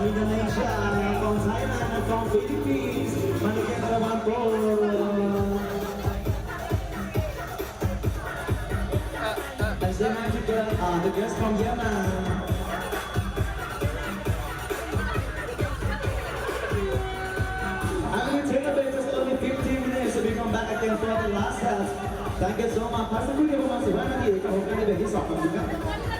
Indonesia, from Thailand, and from Philippines. Manikan Rawan po. เออเออ And say hi to the, uh, the guests from Yemen. I'm going to take a break just only 15 minutes so we come back again for the last set. Thank you so much. พักสักครู่เดียวประมาณ15นาทีกับผมกันในเบรกที่สองขอบคุณครับ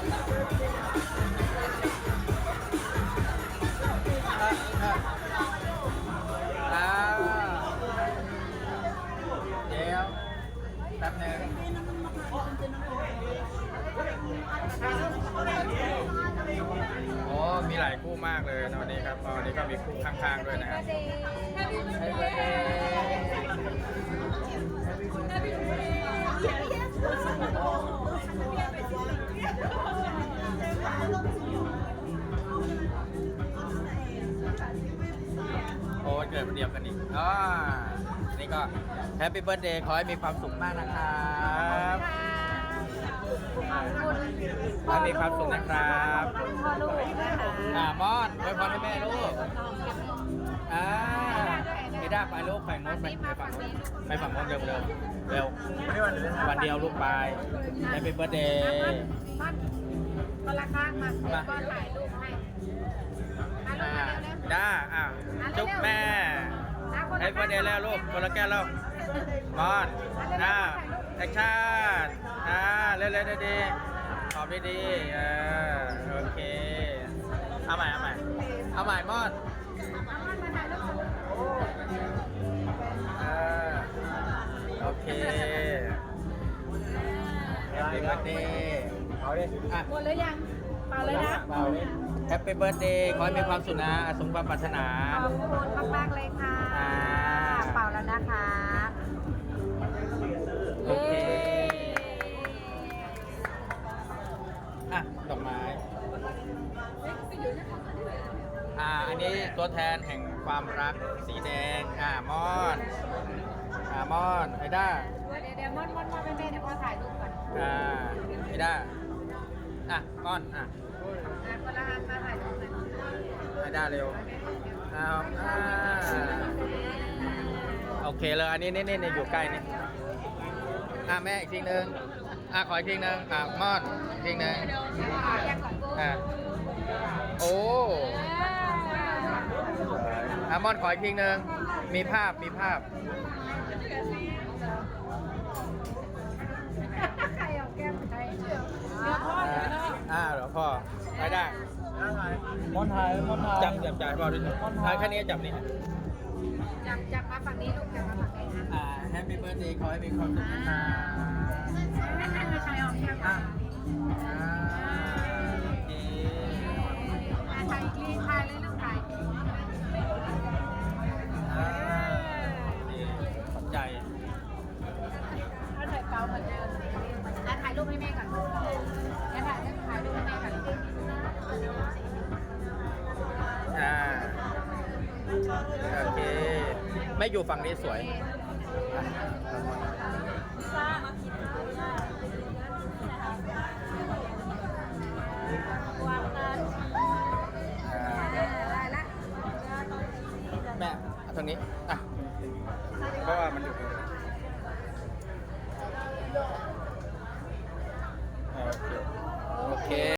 โอ้มีหลายคู่มากเลยนะวันนี้ครับวันนี้ก็มีคู่ข้างๆด้วยนะครับโอ้วันเกิดวันเดียวกันอีกอ่านี่ก็แฮปปี้เบิร์ดเดย์ขอให้มีความสุขมากนะครับ อให้มีความสุขนะครับพ่อลูกนะคะอ่ามอนไว้พรให้แม่ลูก อ่าไม่ได้ไปลูกไปโน้นไปไปฝั่งโน้นไปฝั่งโน้นเร็วเร็วเร็ววันเดียวลูกไปแฮปปี้เบิร์ดเดย์มันคนละข้างมาเดี๋ยวก็ถ่ายรูปให้มาลูอ่ากมาเร็วๆด้าอะจุ๊บแม่อะคนให้ละเบิร์ดเดย์แล้วลูกคนละแก้วแล้วมอนอ่า แอคชั่นอ่าเร็วเร็วดีๆขอบดีๆเออโอเค เอาใหม่ เอาใหม่ เอาใหม่มอนมาถ่ายรูปเออโอเคแฮปปี้เบิร์ดเดย์เอาดิอะ หมดหรือยังเปล่าเลยนะเปล่าดิแฮปปี้เบิร์ดเดย์ขอให้มีความสุขนะ สมความปรารถนาขอบคุณมากๆเลยค่ะ อ่า อ่าอันนี้ตัวแทนแห่งความรักสีแดงอ่ามอนอ่ามอนไอด้าเดี๋ยวเดี๋ยวมอนมอนมอนเป็นแม่เดี๋ยวพ่อถ่ายรูปก่อนอ่าไอด้าอะมอนอะอะคนละอันมาถ่ายรูปกันไอด้าเร็วเอาอ่าโอเคเลยอันนี้นี่นี่นี่อยู่ใกล้นี่อะแม่อีกทีนึงอะขออีกทีนึงอะมอนอีกทีนึงอะ แยกก่อนกูอะโอ้อามอนขออีกทีนึงมีภาพมีภาพ ใครเอาแก้มใครเดี๋ยวพ่ออ่าเดี๋ยวนะอ่าเดี๋ยวพ่อไปได้มอนไทยมอนไทยจับจับจ่ายพ่อด้วยอ่าแค่นี้จับนี่จับจับมาฝั่งนี้ลูกจับมาฝั่งนี้นะอ่าแฮปปี้เบิร์ดเดย์ขอให้มีความสุขนะคะไม่ใช่ออกแก้มอะอะอ่า ไม่อยู่ฝั่งนี้สวย แม่อาทางนี้ อะ เพราะว่ามันอยู่โอเค